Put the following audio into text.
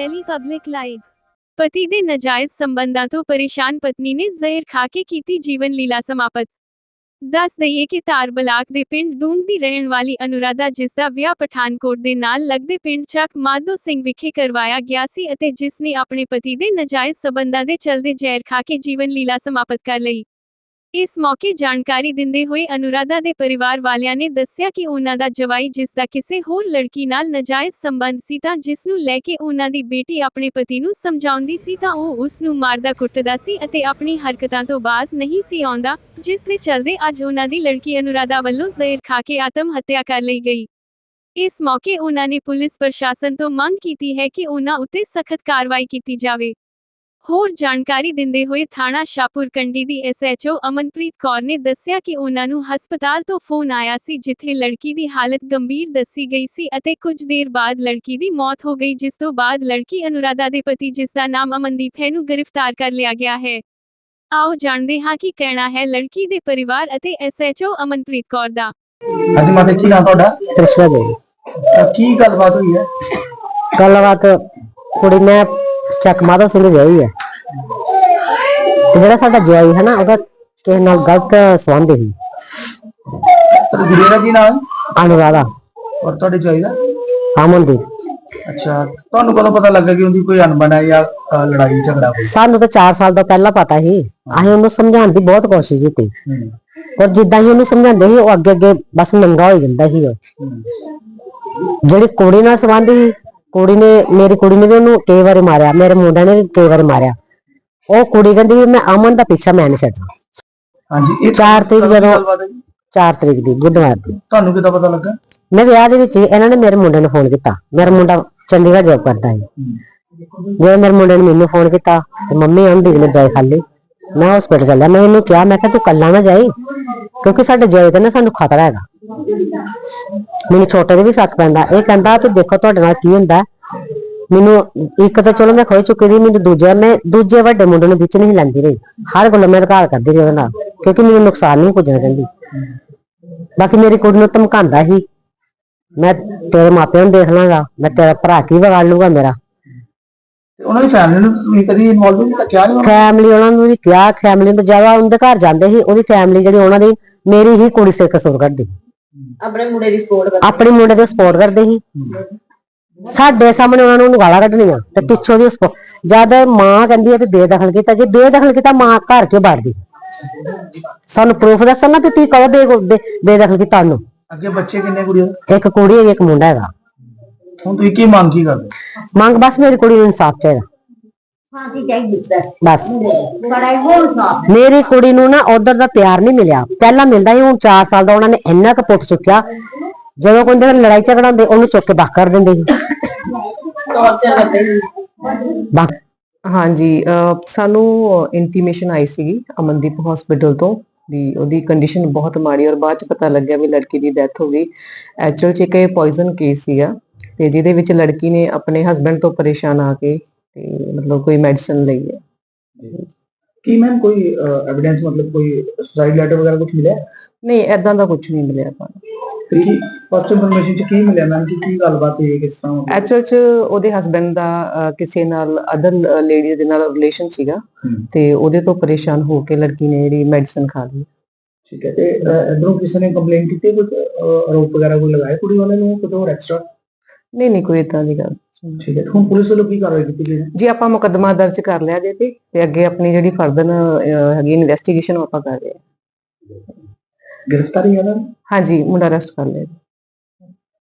Delhi public live ਪਤੀ ਦੇ ਨਾਜਾਇਜ਼ ਸੰਬੰਧਾਂ ਤੋਂ ਪਰੇਸ਼ਾਨ ਪਤਨੀ ਨੇ ਜ਼ਹਿਰ ਖਾ ਕੇ ਕੀਤੀ ਜੀਵਨ ਲੀਲਾ ਸਮਾਪਤ। ਦੱਸ ਦਈਏ ਕਿ ਧਾਰ ਬਲਾਕ ਦੇ ਪਿੰਡ ਡੂੰਗ ਦੀ ਰਹਿਣ ਵਾਲੀ ਅਨੁਰਾਧਾ, ਜਿਸ ਦਾ ਵਿਆਹ ਪਠਾਨਕੋਟ ਦੇ ਨਾਲ ਲੱਗਦੇ ਪਿੰਡ ਚੱਕ ਮਾਧੋ ਸਿੰਘ ਵਿਖੇ ਕਰਵਾਇਆ ਗਿਆ ਸੀ ਅਤੇ ਜਿਸ ਨੇ ਆਪਣੇ ਪਤੀ ਦੇ ਨਾਜਾਇਜ਼ ਸਬੰਧਾਂ ਦੇ ਚਲਦੇ ਜ਼ਹਿਰ ਖਾ ਕੇ ਜੀਵਨ ਲੀਲਾ ਸਮਾਪਤ ਕਰ ਲਈ। ਇਸ ਮੌਕੇ ਜਾਣਕਾਰੀ ਦਿੰਦੇ ਹੋਏ ਅਨੁਰਾਧਾ ਦੇ ਪਰਿਵਾਰ ਵਾਲਿਆਂ ਨੇ ਦੱਸਿਆ ਕਿ ਉਹਨਾਂ ਦਾ ਜਵਾਈ ਜਿਸ ਦਾ ਕਿਸੇ ਹੋਰ ਲੜਕੀ ਨਾਲ ਨਾਜਾਇਜ਼ ਸੰਬੰਧ ਸੀ ਤਾਂ ਜਿਸ ਨੂੰ ਲੈ ਕੇ ਉਹਨਾਂ ਦੀ ਬੇਟੀ ਆਪਣੇ ਪਤੀ ਨੂੰ ਸਮਝਾਉਂਦੀ ਸੀ ਤਾਂ ਉਹ ਉਸ ਨੂੰ ਮਾਰਦਾ ਕੁੱਟਦਾ ਸੀ ਅਤੇ ਆਪਣੀ ਹਰਕਤਾਂ ਤੋਂ ਬਾਜ਼ ਨਹੀਂ ਸੀ ਆਉਂਦਾ, ਜਿਸ ਦੇ ਚਲਦੇ ਅੱਜ ਉਹਨਾਂ ਦੀ ਲੜਕੀ ਅਨੁਰਾਧਾ ਵੱਲੋਂ ਜ਼ਹਿਰ ਖਾ ਕੇ ਆਤਮ ਹੱਤਿਆ ਕਰ ਲਈ ਗਈ। ਇਸ ਮੌਕੇ ਉਹਨਾਂ ਨੇ ਪੁਲਿਸ ਪ੍ਰਸ਼ਾਸਨ ਤੋਂ ਮੰਗ ਕੀਤੀ ਹੈ ਕਿ ਉਹਨਾਂ ਉੱਤੇ ਸਖਤ ਕਾਰਵਾਈ ਕੀਤੀ ਜਾਵੇ। ਹੋਰ ਜਾਣਕਾਰੀ ਦਿੰਦੇ ਹੋਏ ਥਾਣਾ ਸ਼ਾਪੁਰ ਕੰਡੀ ਦੀ ਐਸਐਚਓ ਅਮਨਪ੍ਰੀਤ ਕੌਰ ਨੇ ਦੱਸਿਆ ਕਿ ਉਹਨਾਂ ਨੂੰ ਹਸਪਤਾਲ ਤੋਂ ਫੋਨ ਆਇਆ ਸੀ ਜਿੱਥੇ ਲੜਕੀ ਦੀ ਹਾਲਤ ਗੰਭੀਰ ਦੱਸੀ ਗਈ ਸੀ ਅਤੇ ਕੁਝ ਦੇਰ ਬਾਅਦ ਲੜਕੀ ਦੀ ਮੌਤ ਹੋ ਗਈ ਜਿਸ ਤੋਂ ਬਾਅਦ ਲੜਕੀ ਅਨੁਰਾਧਾ ਦੇ ਪਤੀ ਜਿਸ ਦਾ ਨਾਮ ਅਮਨਦੀਪ ਹੈ ਨੂੰ ਗ੍ਰਿਫਤਾਰ ਕਰ ਲਿਆ ਗਿਆ ਹੈ। ਆਓ ਜਾਣਦੇ ਹਾਂ ਕੀ ਕਹਿਣਾ ਹੈ ਲੜਕੀ ਦੇ ਪਰਿਵਾਰ ਅਤੇ ਐਸਐਚਓ ਅਮਨਪ੍ਰੀਤ ਕੌਰ ਦਾ। ਹਾਂਜੀ ਮਾਤਾ ਕੀ ਨਾਮ ਤੁਹਾਡਾ? ਤ੍ਰਿਸ਼ਾ ਦੇ ਅਹ ਕੀ ਗੱਲਬਾਤ ਹੋਈ ਹੈ? ਗੱਲਬਾਤ ਕੁੜੀ ਮੈਂ ਚੱਕ ਮਾਧੋ ਸਿੰਘ ਦੀ ਵਿਆਹੀ ਹੈ। ਤੇ ਜਿਹੜਾ ਸਾਡਾ ਜਵਾਈ ਹੈ ਨਾ ਉਹਦਾ ਕਿਸੇ ਨਾਲ ਗਲਤ ਸੰਬੰਧ ਸੀ। ਦਾ ਕੀ ਨਾਮ? ਹੈ ਅਨੁਰਾਧਾ। ਔਰ ਤੁਹਾਡੇ ਜਵਾਈ ਦਾ? ਅਮਨਦੀਪ। ਅੱਛਾ ਤੁਹਾਨੂੰ ਕਦੋਂ ਪਤਾ ਲੱਗਾ ਕਿ ਉਹਦੀ ਕੋਈ ਅਣਬਣ ਹੈ ਜਾਂ ਅਹ, ਲੜਾਈ ਝਗੜਾ? ਹੋਇਆ ਸਾਨੂੰ ਤਾਂ 4 ਸਾਲ ਤੋਂ ਪਹਿਲਾਂ ਪਤਾ ਸੀ। ਅਸੀਂ ਉਹਨੂੰ ਸਮਝਾਉਣ ਦੀ ਬਹੁਤ ਕੋਸ਼ਿਸ਼ ਕੀਤੀ। ਹੂੰ, ਪਰ ਜਿੱਦਾਂ ਹੀ ਉਹਨੂੰ ਸਮਝਾਉਂਦੇ ਸੀ ਉਹ ਅੱਗੇ ਅੱਗੇ ਬਸ ਨੰਗਾ ਹੋ ਜਾਂਦਾ ਸੀ। ਉਹ ਹੂੰ, ਜਿਹੜੀ ਕੁੜੀ ਨਾਲ ਸੰਬੰਧ ਸੀ ਕੁੜੀ ਨੇ ਮੇਰੀ ਕੁੜੀ ਨੇ ਵੀ ਉਹਨੂੰ ਕਈ ਵਾਰੀ ਮਾਰਿਆ ਮੇਰੇ ਮੁੰਡੇ ਨੇ ਵੀ ਕਈ ਵਾਰੀ ਮਾਰਿਆ। ਉਹ ਕੁੜੀ ਕਹਿੰਦੀ ਵੀ ਮੈਂ ਅਮਨ ਦਾ ਪਿੱਛਾ ਮੈਂ ਨਹੀਂ ਛੱਡਣਾ। ਹਾਂਜੀ ਇਹ ਚਾਰ ਤਰੀਕ ਕਦੋਂ ਦੀ ਜਦੋਂ- ਗੱਲਬਾਤ ਹੈ ਜੀ? 4 ਤਰੀਕ ਦੀ ਬੁੱਧਵਾਰ ਦੀ। ਤੁਹਾਨੂੰ ਕਿਦਾਂ ਪਤਾ ਲੱਗਾ? ਮੈਂ ਵਿਆਹ ਦੇ ਵਿੱਚ ਹੀ ਇਹਨਾਂ ਨੇ ਮੇਰੇ ਮੁੰਡੇ ਨੂੰ ਫੋਨ ਕੀਤਾ। ਮੇਰਾ ਮੁੰਡਾ ਚੰਡੀਗੜ੍ਹ ਜੋਬ ਕਰਦਾ ਹੈ ਜਦੋਂ ਮੇਰੇ ਮੁੰਡੇ ਨੇ ਮੈਨੂੰ ਫੋਨ ਕੀਤਾ ਤੇ ਮੰਮੀ ਆਂਦੀ ਨੇ ਦਵਾਈ ਖਾ ਲਈ। ਮੈਂ ਹਸਪੀਟਲ ਚੱਲਿਆ। ਮੈਂ ਇਹਨੂੰ ਕਿਹਾ ਮੈਂ ਕਿਹਾ ਤੂੰ ਕੱਲਾ ਨਾ ਜਾਈ ਕਿਉਂਕਿ ਸਾਡੇ ਜੋਏ ਤੇ ਨਾ ਸਾਨੂੰ ਖਤਰਾ ਹੈਗਾ। ਮੈਨੂੰ ਛੋਟੇ ਦੇ ਵੀ ਸ਼ੱਕ ਪੈਂਦਾ। ਇਹ ਕਹਿੰਦਾ ਕਿ ਦੇਖੋ ਤੁਹਾਡੇ ਨਾਲ ਕੀ ਹੁੰਦਾ। ਮੈਨੂੰ ਇੱਕ ਤਾਂ ਚਲੋ ਮੈਂ ਖੋਈ ਚੁੱਕੀ ਦੀ ਮੈਨੂੰ ਦੂਜੇ ਮੈਂ ਦੂਜੇ ਵੱਡੇ ਮੁੰਡੇ ਨੂੰ ਵਿੱਚ ਨਹੀਂ ਲੈਂਦੀ ਰਹੀ। ਹਰ ਗੱਲ ਮੈਂ ਘਰ ਕਰਦੀ ਰਹੀ ਉਹਦੇ ਨਾਲ ਕਿਉਂਕਿ ਮੈਨੂੰ ਨੁਕਸਾਨ ਨਹੀਂ ਪੁੱਜਣਾ ਚਾਹੁੰਦੀ। ਬਾਕੀ ਮੇਰੀ ਕੁੜੀ ਨੂੰ ਧਮਕਾਉਂਦਾ ਸੀ ਮੈਂ ਤੇਰੇ ਮਾਪਿਆਂ ਨੂੰ ਦੇਖ ਲਾਂਗਾ ਮੈਂ ਤੇਰਾ ਭਰਾ ਕੀ ਵਿਗਾੜ ਲੂਗਾ ਮੇਰਾ? ਤੇ ਉਹਨਾਂ ਦੀ ਫੈਮਿਲੀ ਨੂੰ ਤੁਸੀਂ ਕਦੀ ਇਨਵੋਲਵ ਨਹੀਂ ਕਿਹਾ ਨਹੀਂ ਫੈਮਿਲੀ ਉਹਨਾਂ ਨੂੰ ਵੀ ਕਿਹਾ ਫੈਮਿਲੀ ਤੋਂ ਜ਼ਿਆਦਾ ਉਹਦੇ ਘਰ ਜਾਂਦੇ ਸੀ ਉਹਦੀ ਫੈਮਿਲੀ ਜਿਹੜੀ ਉਹਨਾਂ ਦੀ ਮੇਰੀ ਹੀ ਕੁੜੀ ਸਿਰ ਕਸੂਰ ਕਰਦੀ ਆਪਣੇ ਮੁੰਡੇ ਦੀ ਸਪੋਰਟ ਆਪਣੀ ਮੁੰਡੇ ਦੇ ਸਪੋਰਟ ਕਰਦੇ ਸੀ। ਸਾਡੇ ਸਾਹਮਣੇ ਉਹਨਾਂ ਨੂੰ ਗਾਲਾਂ ਕੱਢਣੀਆਂ ਤੇ ਪਿੱਛੋਂ ਦੀ ਜਦ ਮਾਂ ਕਹਿੰਦੀ ਹੈ ਵੀ ਬੇਦਖਲ ਕੀਤਾ ਜੇ ਬੇਦਖਲ ਕੀਤਾ ਮਾਂ ਘਰ ਕਿਉਂ ਵੜਦੀ ਸਾਨੂੰ ਪ੍ਰੂਫ ਦੱਸਣ ਨਾ ਵੀ ਤੁਸੀਂ ਕਹੋ ਬੇ- ਬੇ- ਬੇਦਖਲ ਕੀਤਾ ਉਹਨੂੰ। ਅੱਗੇ ਬੱਚੇ ਕਿੰਨੇ ਕੁੜੀਆਂ? ਇੱਕ ਕੁੜੀ ਹੈ ਇੱਕ ਮੁੰਡਾ ਹੈਗਾ। ਹੁਣ ਤੁਸੀਂ ਕੀ ਮੰਗ ਕੀ ਕਰਦੇ? ਮੰਗ ਬਸ ਮੇਰੀ ਕੁੜੀ ਨੂੰ ਇਨਸਾਫ ਚਾਹੀਦੀ। ਬਸ। ਮੇਰੀ ਕੁੜੀ ਨੂੰ ਨਾ ਉਧਰ ਦਾ ਪਿਆਰ ਨਹੀਂ ਮਿਲਿਆ। ਪਹਿਲਾਂ ਮਿਲਦਾ ਸੀ ਹੁਣ 4 ਸਾਲ ਦਾ ਉਹਨਾਂ ਨੇ ਇੰਨਾ ਕੁ ਪੁੱਟ ਚੁੱਕਿਆ। ਜਦੋਂ ਕੋਈ ਦੇ ਲੜਾਈ ਝਗੜਾ ਹੁੰਦੇ ਉਹਨੂੰ ਚੁੱਕ ਕੇ ਬਾਹਰ ਕਰ ਦਿੰਦੇ ਸੀ। ਹਾਂਜੀ ਸਾਨੂੰ ਇੰਟੀਮੇਸ਼ਨ ਆਈ ਸੀਗੀ ਅਮਨਦੀਪ ਹਸਪੀਟਲ ਤੋਂ ਵੀ ਉਹਦੀ ਕੰਡੀਸ਼ਨ ਬਹੁਤ ਮਾੜੀ ਔਰ ਬਾਅਦ ਚ ਪਤਾ ਲੱਗਿਆ ਵੀ ਲੜਕੀ ਦੀ ਡੈਥ ਹੋ ਗਈ। ਐਕਚੁਅਲ ਚ ਇੱਕ ਇਹ ਪੋਇਜ਼ਨ ਕੇਸ ਸੀਗਾ ਤੇ ਜਿਹਦੇ ਵਿੱਚ ਲੜਕੀ ਨੇ ਆਪਣੇ ਹਸਬੰਡ ਤੋਂ ਪਰੇਸ਼ਾਨ ਆ ਕੇ ਤੇ ਮਤਲਬ ਕੋਈ ਮੈਡੀਸਨ ਲਈ ਹੈ। ਕੀ ਮੈਮ ਕੋਈ ਐਵੀਡੈਂਸ ਮਤਲਬ ਕੋਈ ਸੁਸਾਈਡ ਲੈਟਰ ਵਗੈਰਾ ਕੁਝ ਮਿਲਿਆ? ਨਹੀਂ ਐਦਾਂ ਦਾ ਕੁਝ ਨਹੀਂ ਮਿਲਿਆ ਆਪਾਂ ਨੂੰ। ਤੇ ਕੀ ਫਸਟ ਇਨਫੋਰਮੇਸ਼ਨ ਚ ਕੀ ਮਿਲਿਆ ਮੈਮ ਕਿ ਕੀ ਗੱਲਬਾਤ ਹੋਈ ਕਿਸ ਤਰ੍ਹਾਂ ਹੋਈ? ਐਕਚੁਅਲ ਚ ਉਹਦੇ ਹਸਬੰਡ ਦਾ ਕਿਸੇ ਨਾਲ ਅਦਰ ਲੇਡੀ ਦੇ ਨਾਲ ਰਿਲੇਸ਼ਨ ਸੀਗਾ। ਤੇ ਉਹਦੇ ਤੋਂ ਪਰੇਸ਼ਾਨ ਹੋ ਕੇ ਲੜਕੀ ਨੇ ਜਿਹੜੀ ਮੈਡੀਸਨ ਖਾ ਲਈ। ਠੀਕ ਹੈ ਤੇ ਇਧਰੋਂ ਕਿਸੇ ਨੇ ਕੰਪਲੇਂਟ ਕੀਤੀ ਕੁਝ ਆਰੋਪ ਵਗੈਰਾ ਕੋਈ ਲਗਾਏ ਕੁੜੀ ਵਾਲੇ ਨੂੰ? ਕੁਝ ਹੋਰ ਐਕਸਟਰਾ ਨਹੀਂ ਨਹੀਂ ਕੋਈ ਇਦਾਂ ਦੀ ਗੱਲ ਠੀਕ ਹੈ ਹੁਣ ਪੁਲਿਸ ਵੱਲੋਂ ਕੀ ਕਾਰਵਾਈ ਕੀਤੀ ਗਈ? ਜੀ ਆਪਾਂ ਮੁਕੱਦਮਾ ਦਰਜ ਕਰ ਲਿਆ ਜੇ ਤੇ ਤੇ ਅੱਗੇ ਆਪਣੀ ਜਿਹੜੀ ਫਰਦਰ ਹੈਗੀ ਇਨਵੈਸਟੀਗੇਸ਼ਨ ਆਪਾਂ ਕਰ ਰਹੇ ਹਾਂ। ਗ੍ਰਿਫਤਾਰੀ ਹੈ ਨਾ ਹਾਂਜੀ ਮੁੰਡਾ ਅਰੈਸਟ ਕਰ ਲਿਆ।